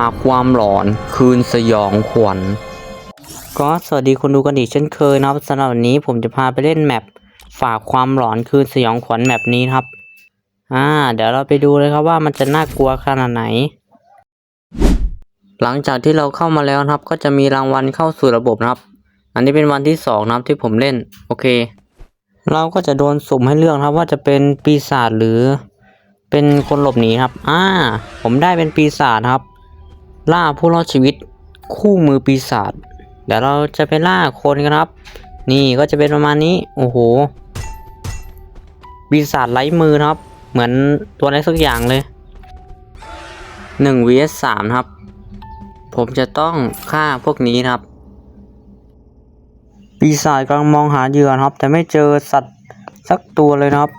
าความหลอนคืนสยองขวัญก็สวัสดีคนดูกันอีกเช่นเคยนะครับสำหรับวันนี้ผมจะพาไปเล่นแมปฝากความหลอนคืนสยองขวัญแมปนี้ครับ อ่า เดี๋ยวเราไปดูเลยครับว่ามันจะน่ากลัวขนาดไหน หลังจากที่เราเข้ามาแล้วครับ ก็จะมีรางวัลเข้าสู่ระบบนะครับ อันนี้เป็นวันที่สองนะครับที่ผมเล่น โอเค เราก็จะโดนสุ่มให้เลือกครับว่าจะเป็นปีศาจหรือเป็นคนหลบหนีครับ อ่า ผมได้เป็นปีศาจครับ ล่าผู้รอดชีวิตคู่มือปีศาจเดี๋ยวเราจะไปล่าคนกันครับ นี่ก็จะเป็นประมาณนี้ โอ้โห ปีศาจไร้มือครับ เหมือนตัวอะไรสักอย่างเลยหนึ่ง vs สามครับ ผมจะต้องฆ่าพวกนี้ครับ ปีศาจกำลังมองหาเหยื่อนะครับ แต่ไม่เจอสัตว์สักตัวเลยนะครับ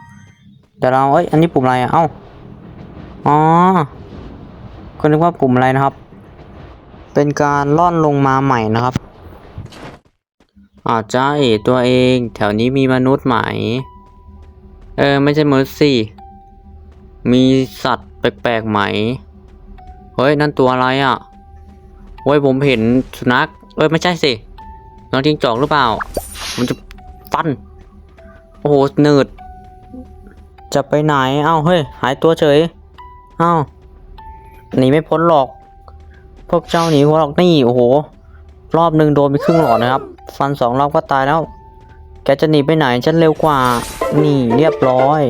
เดี๋ยวเราเอ้ยอันนี้ปุ่มอะไรอะเอ้าอ๋อก็นึกว่าปุ่มอะไรนะครับ เป็นการล่อนลงมาใหม่นะครับอาจจะเอ๋ตัวเอง แถวนี้มีมนุษย์ไหม เออ ไม่ใช่มนุษย์สิ มีสัตว์แปลกๆไหม เฮ้ย นั่นตัวอะไรอะโอ้ยผมเห็นสุนัข เอ้ย ไม่ใช่สิ น้องจิ้งจอกหรือเปล่า มันจะฟัน โอ้โหเนิร์ดจะไปไหน เอ้า เฮ้ย หายตัวเฉย เอ้า หนีไม่พ้นหรอก วกเจ้าหนีหัวหรอกนี่โอ้โห รอบหนึ่งโดนไปครึ่งหลอดนะครับ ฟันสองรอบก็ตายแล้ว แกจะหนีไปไหนฉันเร็วกว่า นี่เรียบร้อย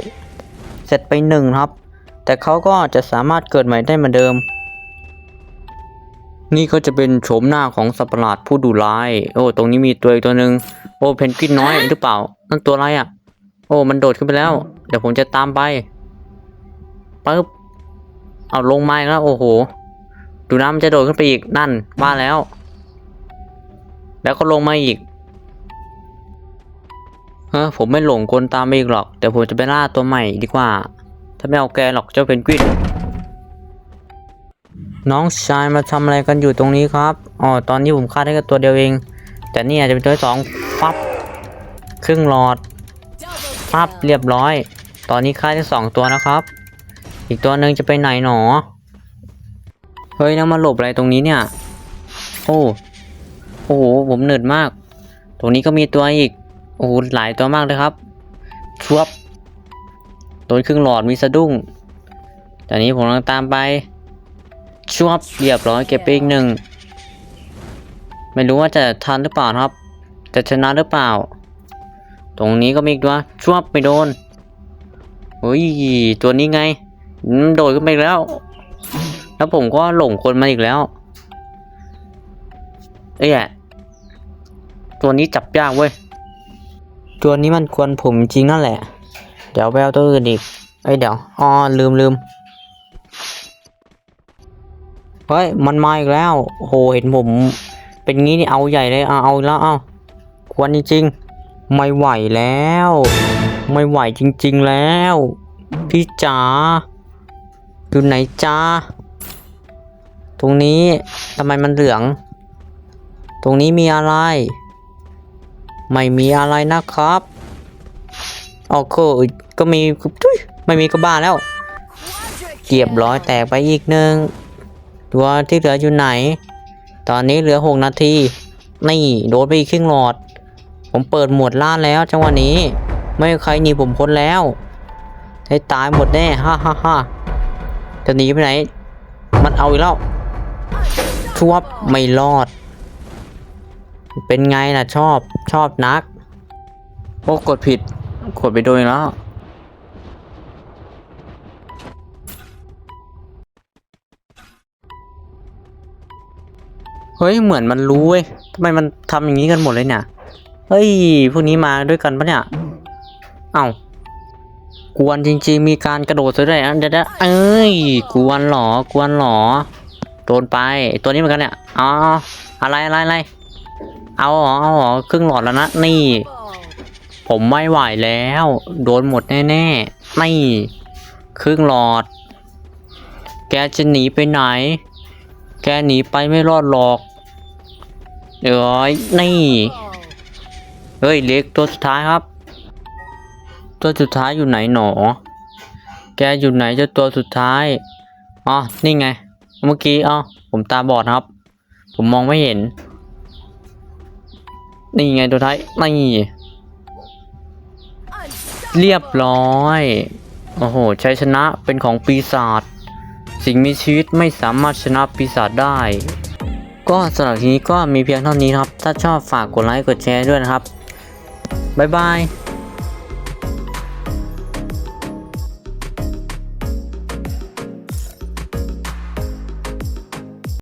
เสร็จไปหนึ่งครับ แต่เขาก็จะสามารถเกิดใหม่ได้เหมือนเดิม นี่ก็จะเป็นโฉมหน้าของสัตว์ประหลาดผู้ดุร้าย โอ้ ตรงนี้มีตัวอีกตัวหนึ่งโอ้ เพนกวินน้อยหรือเปล่า นั่นตัวอะไรอะ โอ้ มันโดดขึ้นไปแล้ว เดี๋ยวผมจะตามไปปึ๊บ เอาลงมาแล้ว โอ้โห ดูน้ำมันจะโดดขึ้นไปอีกนั่นว่าแล้ว แล้วก็ลงมาอีกเออผมไม่หลงกลตามไปอีกหรอก แต่ผมจะไปล่าตัวใหม่ดีกว่า ถ้าไม่เอาแกหรอกเจ้าเป็นกวินน้องชายมาทำอะไรกันอยู่ตรงนี้ครับอ๋อตอนนี้ผมฆ่าได้แค่ตัวเดียวเอง แต่นี่อาจจะเป็นตัวสองฟับครึ่งหลอดฟับเรียบร้อย ตอนนี้ฆ่าได้สองตัวนะครับ อีกตัวหนึ่งจะไปไหนหนอ ฮ้ยนั่งมาหลบอะไรตรงนี้เนี่ย โอ้โอ้โหผมเหนื่อยมาก ตรงนี้ก็มีตัวอีก โอ้โหหลายตัวมากเลยครับชวบโดนครึ่งหลอดมีสะดุ้งตอนนี้ผมกำลังตามไปชวบเรียบร้อยเก็บไปอีกหนึ่งไม่รู้ว่าจะทันหรือเปล่าครับ จะชนะหรือเปล่า ตรงนี้ก็มีอีกตัวชวบไม่โดนเฮ้ยตัวนี้ไงโดดขึ้นไปแล้ว แล้วผมก็หลงคนมาอีกแล้วเอ้ยอะตัวนี้จับยากเว้ย ตัวนี้มันควรผมจริงนั่นแหละ เดี๋ยวไปเอาตัวอื่นอีกเอ้ยเดี๋ยวอ๋อลืมลืมเฮ้ยมันมาอีกแล้วโหเห็นผม เป็นงี้นี่เอาใหญ่เลยเอาเอาแล้วเอาควรจริงๆไม่ไหวแล้ว ไม่ไหวจริง ๆแล้ว พี่จ๋าอยู่ไหนจ้า ตรงนี้ทำไมมันเหลือง ตรงนี้มีอะไร ไม่มีอะไรนะครับโอเคก็มีไม่มีก็บ้าแล้วเกียบร้อยแตกไปอีกหนึ่งตัวที่เหลืออยู่ไหน ตอนนี้เหลือหกนาที นี่โดนไปอีกครึ่งหลอด ผมเปิดหมวดล่าแล้วจังหวะนี้ ไม่ใครหนีผมพ้นแล้วให้ตายหมดแน่ฮ่าฮ่าฮ่าจะหนีไปไหน มันเอาอีกแล้ว ทวบไม่รอด เป็นไงล่ะชอบชอบนัก โอ้กดผิด กดไปโดนอีกแล้วเฮ้ย เหมือนมันรู้เว้ยทำไมมันทำอย่างนี้กันหมดเลยเนี่ย เฮ้ย พวกนี้มาด้วยกันปะเนี่ย เอ้ากวนจริง ๆ มีการกระโดดซะด้วยอะเดี๋ยวเอ้ย กวนเหรอ กวนเหรอ โดนไปตัวนี้เหมือนกันเนี่ยอ๋ออะไรอะไรอะไรเอาเหรอเอาเหรอครึ่งหลอดแล้วนะนี่ ผมไม่ไหวแล้ว โดนหมดแน่ๆนี่ครึ่งหลอด แกจะหนีไปไหน แกหนีไปไม่รอดหรอกเอ้ยนี่เฮ้ยเล็กตัวสุดท้ายครับ ตัวสุดท้ายอยู่ไหนหนอ แกอยู่ไหนเจ้าตัวสุดท้ายอ๋อนี่ไง เมื่อกี้อ้าผมตาบอดครับ ผมมองไม่เห็น นี่ไงตัวท้ายนี่เรียบร้อย โอ้โหชัยชนะเป็นของปีศาจสิ่งมีชีวิตไม่สามารถชนะปีศาจได้ ก็สำหรับทีนี้ก็มีเพียงเท่านี้ครับ ถ้าชอบฝากกดไลค์กดแชร์ด้วยนะครับ บ๊ายบาย